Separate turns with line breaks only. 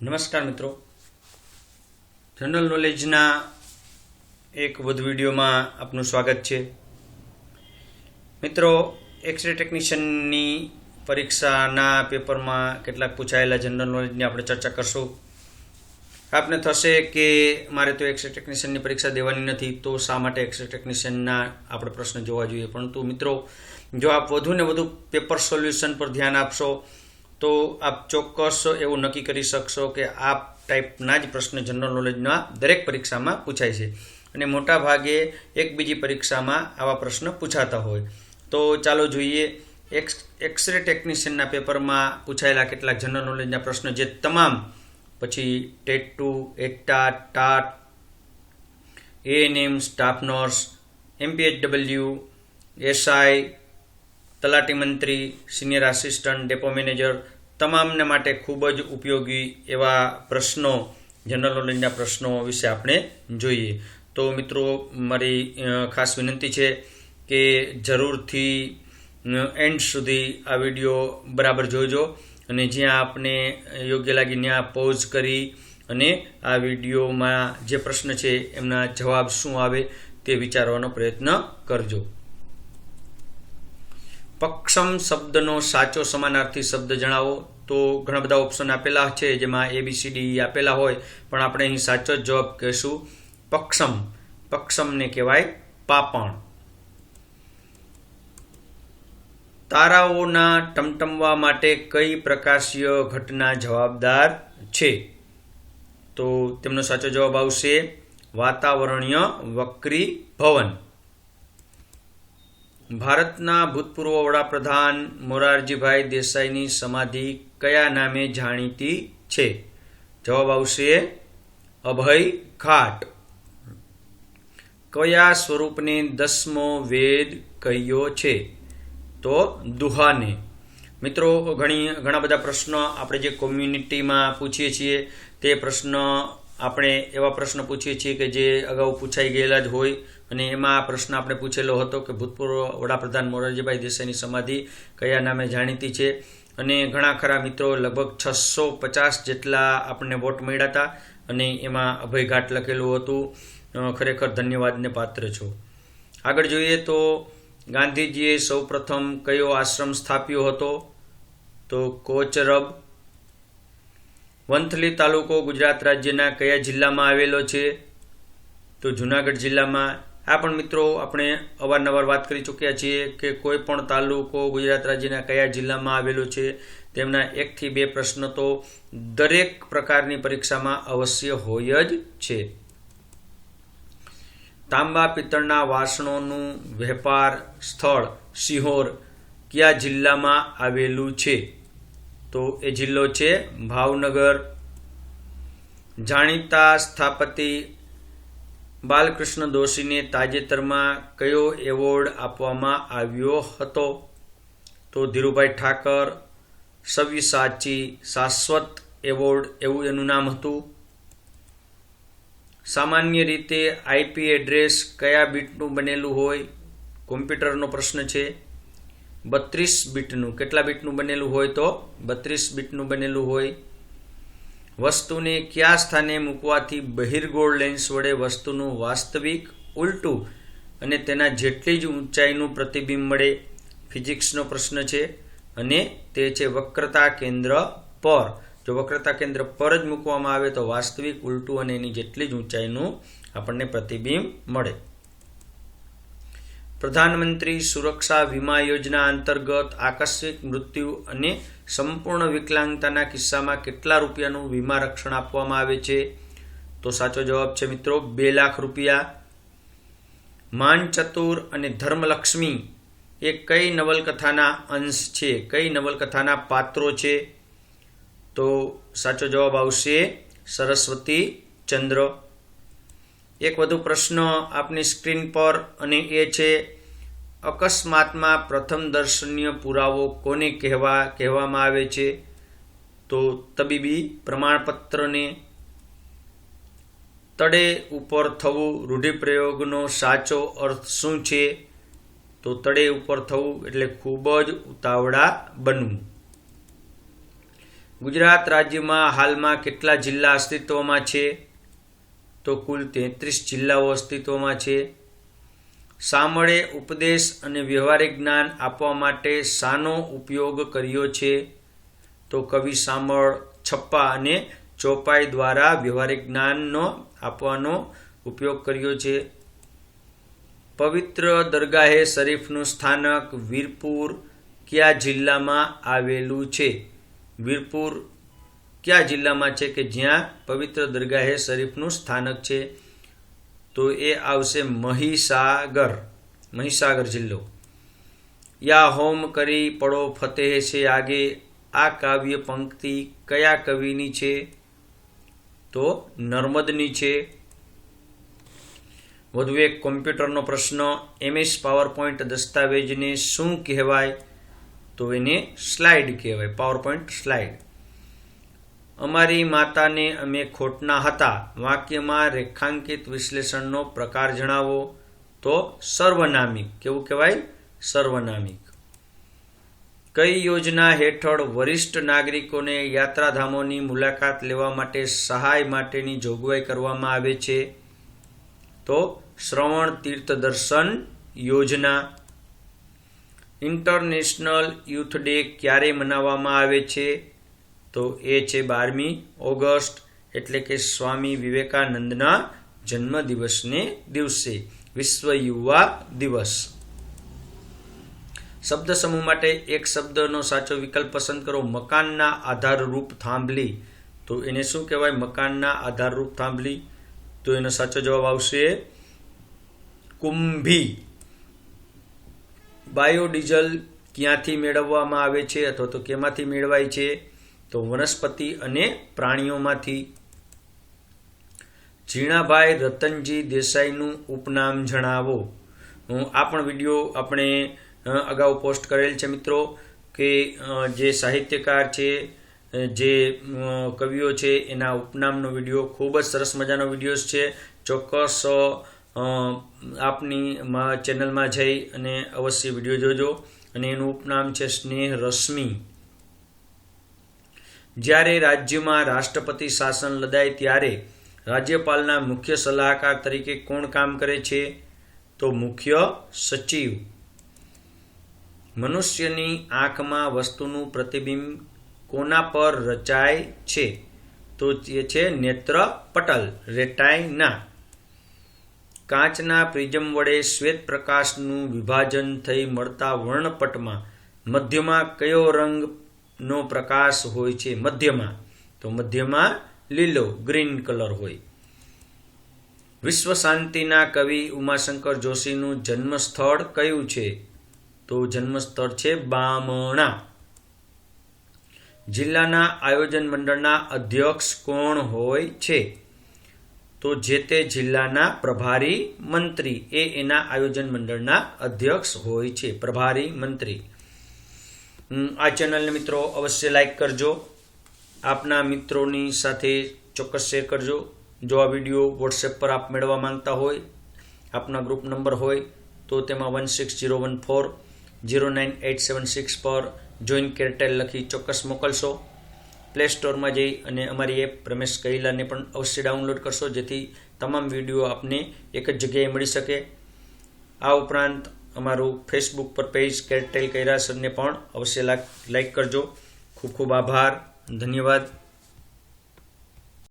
નમસ્કાર મિત્રો. જનરલ નોલેજના એક વધુ વિડીયોમાં આપનું સ્વાગત છે. મિત્રો એક્સરે ટેકનિશિયનની પરીક્ષાના પેપરમાં કેટલાક પૂછાયેલા જનરલ નોલેજની આપણે ચર્ચા કરશું. આપને થશે કે મારે તો એક્સરે ટેકનિશિયનની પરીક્ષા દેવાની નથી, તો શા માટે એક્સરે ટેકનિશિયનના આપણે પ્રશ્ન જોવા જોઈએ? પરંતુ મિત્રો, જો આપ વધુ ને વધુ પેપર સોલ્યુશન પર ધ્યાન આપશો તો આપ ચોક્કસ એવું નક્કી કરી શકશો કે આ ટાઈપના જ પ્રશ્ન જનરલ નોલેજના દરેક પરીક્ષામાં પૂછાય છે. અને મોટા ભાગે એક બીજી પરીક્ષામાં આવા પ્રશ્ન પૂછાતા હોય. તો ચાલો જોઈએ એક્સ એક્સરે ટેકનિશિયનના પેપરમાં પૂછાયેલા કેટલાક જનરલ નોલેજના પ્રશ્નો જે તમામ, પછી ટેટ ટુ એટા TAT ANM staff nurse MPHW SI તલાટી મંત્રી સિનિયર આસિસ્ટન્ટ ડેપો મેનેજર તમામને માટે ખૂબ જ ઉપયોગી એવા પ્રશ્નો જનરલ નોલેજના પ્રશ્નો વિશે આપણે જોઈએ. તો મિત્રો, મારી ખાસ વિનંતી છે કે જરૂરથી એન્ડ સુધી આ વીડિયો બરાબર જોજો અને જ્યાં આપને યોગ્ય લાગી ત્યાં પોઝ કરી અને આ વિડીયોમાં જે પ્રશ્ન છે એમના જવાબ શું આવે તે વિચારવાનો પ્રયત્ન કરજો. પક્ષમ શબ્દનો સાચો સમાનાર્થી શબ્દ જણાવો. તો ઘણા બધા ઓપ્શન આપેલા છે, જેમાં એ બી સી ડી આપેલા હોય, પણ આપણે અહીં સાચો જ જવાબ કહેશું. પક્ષમ. પક્ષમને કહેવાય પાપણ. તારાઓના ટમટમવા માટે કઈ પ્રકાશીય ઘટના જવાબદાર છે? તો તેમનો સાચો જવાબ આવશે, વાતાવરણીય વક્રીભવન. ભારતના ભૂતપૂર્વ વડાપ્રધાન મોરારજીભાઈ દેસાઈની સમાધિ કયા નામે જાણીતી છે? જવાબ આવશે અભય ઘાટ કયા સ્વરૂપને દસમો વેદ કહ્યો છે? તો દુહાને. મિત્રો, ઘણી, ઘણા બધા પ્રશ્નો આપણે જે કોમ્યુનિટીમાં પૂછીએ છીએ, તે પ્રશ્ન આપણે એવા પ્રશ્ન પૂછીએ છીએ કે જે અગાઉ પૂછાઈ ગયેલા જ હોય અને એમાં આ પ્રશ્ન આપણે પૂછેલો હતો કે ભૂતપૂર્વ વડાપ્રધાન મોરારજીભાઈ દેસાઈની સમાધિ કયા નામે જાણીતી છે? અને ઘણા ખરા મિત્રો લગભગ છસો પચાસ જેટલા આપણને વોટ મળ્યા હતા અને એમાં અભયઘાટ લખેલું હતું. ખરેખર ધન્યવાદને પાત્ર છો. આગળ જોઈએ તો ગાંધીજીએ સૌપ્રથમ કયો આશ્રમ સ્થાપ્યો હતો? તો કોચરબ. વંથલી તાલુકો ગુજરાત રાજ્યના કયા જિલ્લામાં આવેલો છે? તો જુનાગઢ જિલ્લામાં આ પણ મિત્રો, આપણે અવારનવાર વાત કરી ચૂક્યા છીએ કે કોઈ પણ તાલુકો ગુજરાત રાજ્યના કયા જિલ્લામાં આવેલો છે, તેમના એકથી બે પ્રશ્ન તો દરેક પ્રકારની પરીક્ષામાં અવશ્ય હોય જ છે. તાંબા પિત્તળના વાસણોનું વેપાર સ્થળ સિહોર કયા જિલ્લામાં આવેલું છે? તો એ જિલ્લો છે ભાવનગર. જાણીતા સ્થાપતિ બાલકૃષ્ણ દોશીને તાજેતરમાં કયો એવોર્ડ આપવામાં આવ્યો હતો? તો ધીરુભાઈ ઠાકર સવ્યસાચી શાશ્વત એવોર્ડ એવું એનું નામ હતું. સામાન્ય રીતે આઈપી એડ્રેસ કયા બીટનું બનેલું હોય? કોમ્પ્યુટરનો પ્રશ્ન છે. બત્રીસ બીટનું. કેટલા બીટનું બનેલું હોય તો? બત્રીસ બીટનું બનેલું હોય. વસ્તુને કયા સ્થાને મૂકવાથી બહિર્ગોળ લેન્સ વડે વસ્તુનું વાસ્તવિક ઉલટું અને તેના જેટલી જ ઊંચાઈનું પ્રતિબિંબ મળે, ફિઝિક્સનો પ્રશ્ન છે અને તે છે વક્રતા કેન્દ્ર પર. જો વક્રતા કેન્દ્ર પર જ મૂકવામાં આવે તો વાસ્તવિક ઉલટું અને એની જેટલી જ ઊંચાઈનું આપણને પ્રતિબિંબ મળે. પ્રધાનમંત્રી સુરક્ષા વીમા યોજના અંતર્ગત આકસ્મિક મૃત્યુ અને સંપૂર્ણ વિકલાંગતાના કિસ્સામાં કેટલા રૂપિયાનું વીમા રક્ષણ આપવામાં આવે છે? તો સાચો જવાબ છે મિત્રો, બે લાખ રૂપિયા. માન ચતુર અને ધર્મલક્ષ્મી એ કઈ નવલકથાના અંશ છે? કઈ નવલકથાના પાત્રો છે? તો સાચો જવાબ આવશે સરસ્વતી ચંદ્ર. એક વધુ પ્રશ્ન આપની સ્ક્રીન પર અને એ છે, અકસ્માતમાં પ્રથમ દર્શનીય પુરાવો કોને કહેવા, કહેવામાં આવે છે? તો તબીબી પ્રમાણપત્રને તળે ઉપર થવું રૂઢિપ્રયોગનો સાચો અર્થ શું છે? તો તળે ઉપર થવું એટલે ખૂબ જ ઉતાવળા બનવું. ગુજરાત રાજ્યમાં હાલમાં કેટલા જિલ્લા અસ્તિત્વમાં છે? તો કુલ તેત્રીસ જિલ્લાઓ અસ્તિત્વમાં છે. સામળે ઉપદેશ અને વ્યવહારિક જ્ઞાન આપવા માટે શાનો ઉપયોગ કર્યો છે. તો કવિ સામળ છપ્પા અને ચોપાઈ દ્વારા વ્યવહારિક જ્ઞાનનો આપવાનો ઉપયોગ કર્યો છે. પવિત્ર દરગાહે શરીફનું સ્થાનક વીરપુર કયા જિલ્લામાં આવેલું છે? વીરપુર કયા જિલ્લામાં છે કે જ્યાં પવિત્ર દરગાહે શરીફનું સ્થાનક છે? તો એ આવશે મહીસાગર મહીસાગર જિલ્લો. યા હોમ કરી પડો ફતેહ છે આગે, આ કાવ્ય પંક્તિ કયા કવિની છે? તો નર્મદની છે. વધુ એક કોમ્પ્યુટરનો પ્રશ્ન, એમએસ પાવરપોઈન્ટ દસ્તાવેજને શું કહેવાય? તો એને સ્લાઇડ કહેવાય, પાવરપોઈન્ટ સ્લાઇડ. અમારી માતાને અમે ખોટના હતા. વાક્યમાં રેખાંકિત વિશ્લેષણનો પ્રકાર જણાવો. તો સર્વનામિક. કેવું કહેવાય? સર્વનામિક. કઈ યોજના હેઠળ વરિષ્ઠ નાગરિકોને યાત્રાધામોની મુલાકાત લેવા માટે સહાય માટેની જોગવાઈ કરવામાં આવે છે? તો શ્રવણ તીર્થ દર્શન યોજના. ઇન્ટરનેશનલ યુથ ડે ક્યારે મનાવવામાં આવે છે? તો એ છે બારમી ઓગસ્ટ, એટલે કે સ્વામી વિવેકાનંદના જન્મદિવસને દિવસે, વિશ્વ યુવા દિવસ. શબ્દ સમૂહ માટે એક શબ્દનો સાચો વિકલ્પ પસંદ કરો. મકાનના આધારરૂપ થાંભલી. તો એને શું કહેવાય? મકાનના આધારરૂપ થાંભલી. તો એનો સાચો જવાબ આવશે કુંભી. બાયોડીઝલ ક્યાંથી મેળવવામાં આવે છે અથવા તો કેમાંથી મેળવાય છે? તો વનસ્પતિ અને પ્રાણીઓમાંથી ઝીણાભાઈ રતનજી દેસાઈનું ઉપનામ જણાવો. આ પણ વીડિયો આપણે અગાઉ પોસ્ટ કરેલ છે મિત્રો, કે જે સાહિત્યકાર છે જે કવિઓ છે, એના ઉપનામનો વીડિયો ખૂબ જ સરસ મજાનો વિડીયોઝ છે. ચોક્કસ આપની ચેનલમાં જઈ અને અવશ્ય વીડિયો જોજો. અને એનું ઉપનામ છે સ્નેહ રશ્મિ. જ્યારે રાજ્યમાં રાષ્ટ્રપતિ શાસન લદાય ત્યારે રાજ્યપાલના મુખ્ય સલાહકાર તરીકે કોણ કામ કરે છે? તો મુખ્ય સચિવ. મનુષ્યની આંખમાં વસ્તુનું પ્રતિબિંબ કોના પર રચાય છે? તો એ છે નેત્ર પટલ રેટાઈના કાચના પ્રિઝમ વડે શ્વેત પ્રકાશનું વિભાજન થઈ મળતા વર્ણપટમાં મધ્યમાં કયો રંગનો પ્રકાશ હોય છે મધ્યમાં. તો મધ્યમાં લીલો, ગ્રીન કલર હોય. વિશ્વ શાંતિના કવિ ઉમાશંકર જોશીનું જન્મસ્થળ કયું છે? તો જન્મસ્થળ છે બામણા. જિલ્લાના આયોજન મંડળના અધ્યક્ષ કોણ હોય છે? તો જે તે જિલ્લાના પ્રભારી મંત્રી એ એના આયોજન મંડળના અધ્યક્ષ હોય છે. પ્રભારી મંત્રી. આ ચેનલને મિત્રો અવશ્ય લાઈક કરજો. આપના મિત્રોની સાથે ચોક્કસ શેર કરજો. જો આ વીડિયો વોટ્સએપ પર આપ મેળવવા માંગતા હોય, આપના ગ્રુપ નંબર હોય, તો તેમાં one six zero one four zero nine eight seven six પર જોઈન કેરટેલ લખી ચોક્કસ મોકલશો. પ્લે સ્ટોરમાં જઈ અને અમારી એપ રમેશ કૈલાને પણ અવશ્ય ડાઉનલોડ કરશો, જેથી તમામ વીડિયો આપને એક જ જગ્યાએ મળી શકે. આ ઉપરાંત અમારું ફેસબુક પર પેજ કેરટેલ કૈરાસરને પણ અવશ્ય લાઈક કરજો. ખૂબ ખૂબ આભાર. ધન્યવાદ.